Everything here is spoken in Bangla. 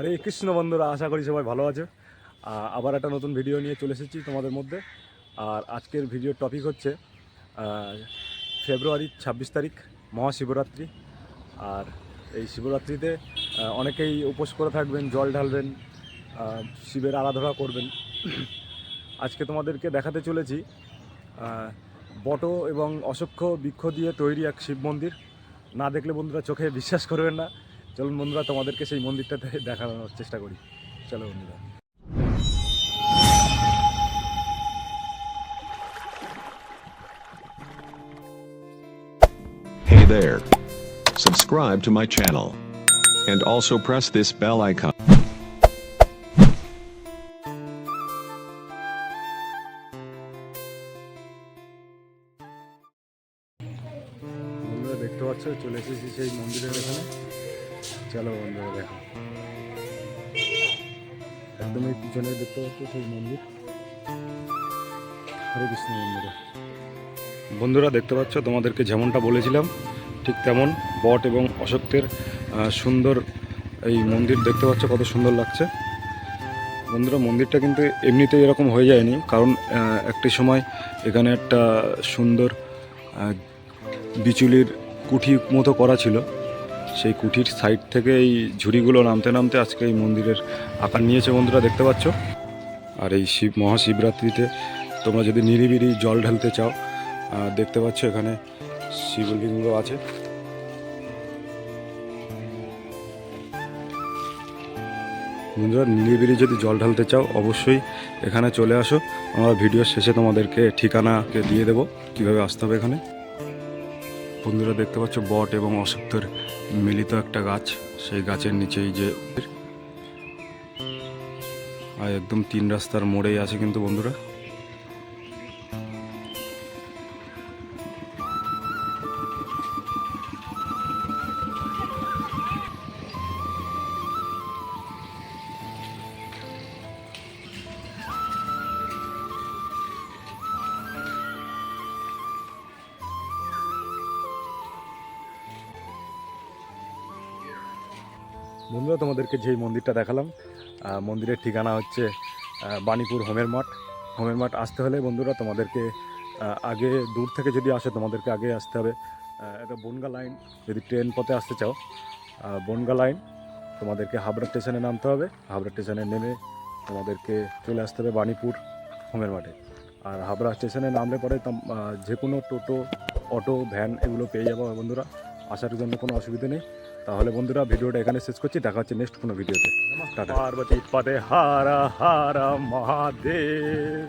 হরে কৃষ্ণ বন্ধুরা, আশা করি সবাই ভালো আছে। আবার একটা নতুন ভিডিও নিয়ে চলে এসেছি তোমাদের মধ্যে। আর আজকের ভিডিওর টপিক হচ্ছে ফেব্রুয়ারির ছাব্বিশ তারিখ, মহাশিবরাত্রি। আর এই শিবরাত্রিতে অনেকেই উপোস করে থাকবেন, জল ঢালবেন শিবের আরাধনা করবেন। আজকে তোমাদেরকে দেখাতে চলেছি বট এবং অসংখ্য বৃক্ষ দিয়ে তৈরি এক শিব মন্দির। না দেখলে বন্ধুরা চোখে বিশ্বাস করবেন না। চলুন বন্ধুরা তোমাদেরকে সেই মন্দিরটাতে দেখানোর চেষ্টা করি চলো বন্ধুরা Hey there. Subscribe to my channel. And also press this bell icon. দেখতে পাচ্ছ চলে এসেছি সেই মন্দিরের এখানে চলো বন্ধুরা, দেখো। একদমই পিছনে দেখতে পাচ্ছ সেই মন্দির। হরে কৃষ্ণ বন্ধুরা। বন্ধুরা, দেখতে পাচ্ছ, তোমাদেরকে যেমনটা বলেছিলাম, ঠিক তেমন বট এবং অশোকের সুন্দর এই মন্দির দেখতে পাচ্ছ, কত সুন্দর লাগছে। বন্ধুরা, মন্দিরটা কিন্তু এমনিতেই এরকম হয়ে যায়নি, কারণ একটি সময় এখানে একটা সুন্দর বিচুলির কুঠি মতো করা ছিল। সেই কুঠির সাইড থেকে এই ঝুড়িগুলো নামতে নামতে আজকে এই মন্দিরের আকার নিয়েছে বন্ধুরা, দেখতে পাচ্ছ? আর এই শিব, মহাশিবরাত্রিতে তোমরা যদি নিরিবিরি জল ঢালতে চাও দেখতে পাচ্ছ এখানে শিবলিঙ্গ আছে। বন্ধুরা নিরিবিরি যদি জল ঢালতে চাও, অবশ্যই এখানে চলে আসো। আমরা ভিডিওর শেষে তোমাদেরকে ঠিকানাকে দিয়ে দেবো, কীভাবে আসতে হবে এখানে। বন্ধুরা দেখতে পাচ্ছ, বট এবং অসুক্তের মিলিত একটা গাছ। সেই গাছের নিচেই যে আর একদম তিন রাস্তার মোড়েই আছে কিন্তু বন্ধুরা। বন্ধুরা, তোমাদেরকে যেই মন্দিরটা দেখালাম মন্দিরের ঠিকানা হচ্ছে বাণীপুর হোমের মাঠ। হোমের মাঠ আসতে হলে বন্ধুরা, তোমাদেরকে আগে দূর থেকে যদি আসে, তোমাদেরকে আগে আসতে হবে। এটা বনগা লাইন। যদি ট্রেন পথে আসতে চাও বনগা লাইন, তোমাদেরকে হাবড়া স্টেশনে নামতে হবে। হাবড়া স্টেশনে নেমে তোমাদেরকে চলে আসতে হবে বাণীপুর হোমের মাঠে। আর হাবড়া স্টেশনে নামলে পরে যে কোনো টোটো, অটো, ভ্যান এগুলো পেয়ে যাব বন্ধুরা। আসার জন্য কোনো অসুবিধা নেই। তাহলে বন্ধুরা ভিডিওটা এখানে শেষ করছি। দেখা হচ্ছে নেক্সট কোনো ভিডিওতে। পার্বতী পদে হারা হারা মহাদেব।